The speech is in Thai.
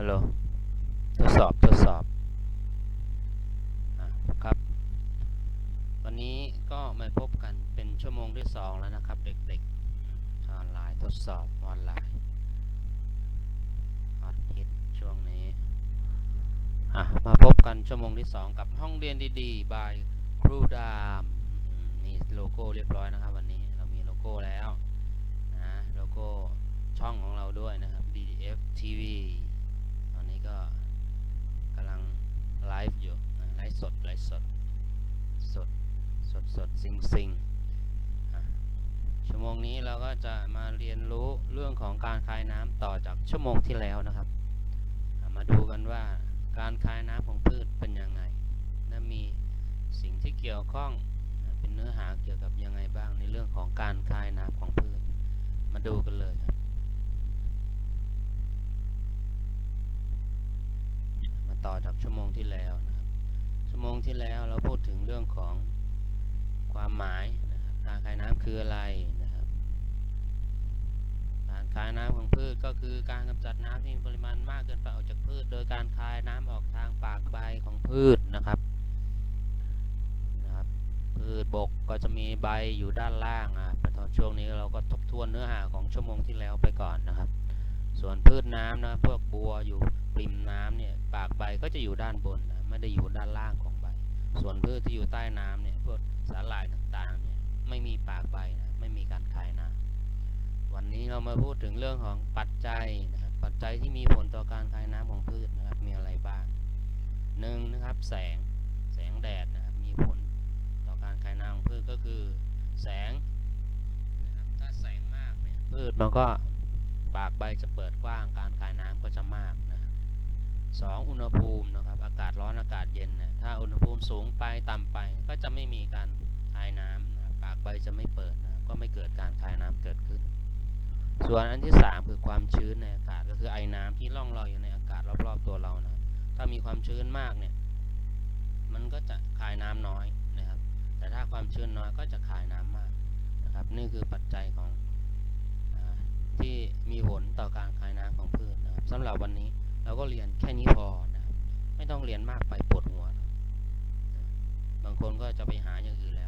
ฮัลโหล ทดสอบ ทดสอบอครับ วันนี้ก็มาพบกันเป็นชั่วโมงที่สองแล้วนะครับ เด็กๆ ออนไลน์ทดสอบ ออนไลน์ฮอตฮิตช่วงนี้ มาพบกันชั่วโมงที่สองกับห้องเรียนดีๆ บายครูดามอืมมีโลโก้เรียบร้อยนะครับ วันนี้เรามีโลโก้แล้ว สดไลฟ์สด สด สดสดซิงซิงอะชั่วโมงนี้เราก็จะมาเรียนรู้เรื่องของการคายน้ำต่อจากชั่วโมงที่แล้วนะครับ มาดูกันว่าการคายน้ำของพืชเป็นยังไงและมีสิ่งที่เกี่ยวข้องเป็นเนื้อหาเกี่ยวกับยังไงบ้างในเรื่องของการคายน้ำของพืช มาดูกันเลยครับมาต่อจากชั่วโมงที่แล้วนะ ชั่วโมงที่แล้วเราพูดถึงเรื่องของความหมายนะครับการคายน้ำคืออะไรนะครับการคายน้ำของพืชก็คือการกำจัดน้ำที่มีปริมาณมากเกินไปออกจากพืช โดยการคายน้ำออกทางปากใบของพืชนะครับนะครับ พืชบกก็จะมีใบอยู่ด้านล่างอะตอนช่วงนี้เราก็ทบทวนเนื้อหาของชั่วโมงที่แล้วไปก่อนนะครับ ส่วนพืชน้ำนะพวกบัวอยู่ริมน้ำเนี่ยปากใบก็จะอยู่ด้านบนนะไม่ได้อยู่ด้านล่างของใบ ส่วนพืชที่อยู่ใต้น้ำเนี่ยพวกสาหร่ายต่างๆเนี่ยไม่มีปากใบนะไม่มีการคายน้ำวันนี้เรามาพูดถึงเรื่องของปัจจัยนะครับปัจจัยที่มีผลต่อการคายน้ำของพืชนะครับมีอะไรบ้างหนึ่งนะครับแสงแสงแดดนะครับมีผลต่อการคายน้ำของพืชก็คือแสงนะครับถ้าแสงมากเนี่ยพืชมันก็ ปากใบจะเปิดกว้าง การคายน้ำก็จะมากนะสองอุณหภูมินะครับอากาศร้อนอากาศเย็นเนี่ยถ้าอุณหภูมิสูงไปต่ำไปก็จะไม่มีการคายน้ำนะปากใบจะไม่เปิดนะก็ไม่เกิดการคายน้ำเกิดขึ้น ส่วนอันที่สามคือความชื้นในอากาศก็คือไอ้น้ำที่ล่องลอยอยู่ในอากาศรอบๆตัวเรานะครับถ้ามีความชื้นมากเนี่ยมันก็จะคายน้ำน้อยนะครับ แต่ถ้าความชื้นน้อยก็จะคายน้ำมากนะครับ นี่คือปัจจัยของำหรับวันนี้เราก็เรียนแค่นี้พอนะไม่ต้องเรียนมากไปปวดหัวนะบางคนก็จะไปหาอย่างอื่นแล้ว